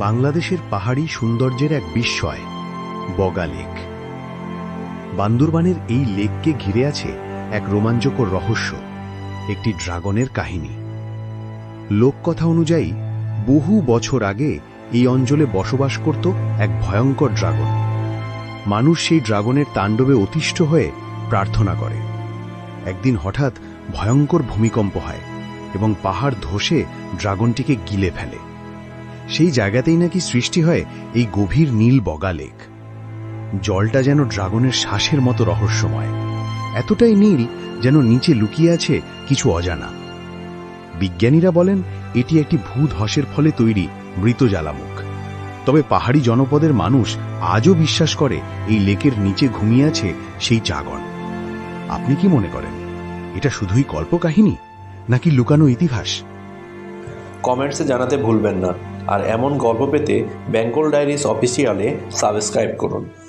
বাংলাদেশের পাহাড়ি সৌন্দর্যের এক বিস্ময়, বগা লেক। বান্দরবানের এই লেককে ঘিরে আছে এক রোমাঞ্চকর রহস্য, একটি ড্রাগনের কাহিনী। লোককথা অনুযায়ী, বহু বছর আগে এই অঞ্চলে বসবাস করত এক ভয়ঙ্কর ড্রাগন। মানুষ সেই ড্রাগনের তাণ্ডবে অতিষ্ঠ হয়ে প্রার্থনা করে। একদিন হঠাৎ ভয়ঙ্কর ভূমিকম্প হয় এবং পাহাড় ধসে ড্রাগনটিকে গিলে ফেলে। সেই জায়গাতেই নাকি সৃষ্টি হয় এই গভীর নীল বগা লেক। জলটা যেন ড্রাগনের শ্বাসের মতো রহস্যময়। এতটাই নীল যেন নিচে লুকিয়ে আছে কিছু অজানা। বিজ্ঞানীরা বলেন, এটি একটি ভূধসের ফলে তৈরি মৃত জ্বালামুখ। তবে পাহাড়ি জনপদের মানুষ আজও বিশ্বাস করে এই লেকের নিচে ঘুমিয়ে আছে সেই জাগন আপনি কি মনে করেন, এটা শুধুই কল্পকাহিনী নাকি লুকানো ইতিহাস? কমেন্টসে জানাতে ভুলবেন না। আর এমন গল্প পেতে বেঙ্গল ডায়েরিস অফিসিয়ালে সাবস্ক্রাইব করুন।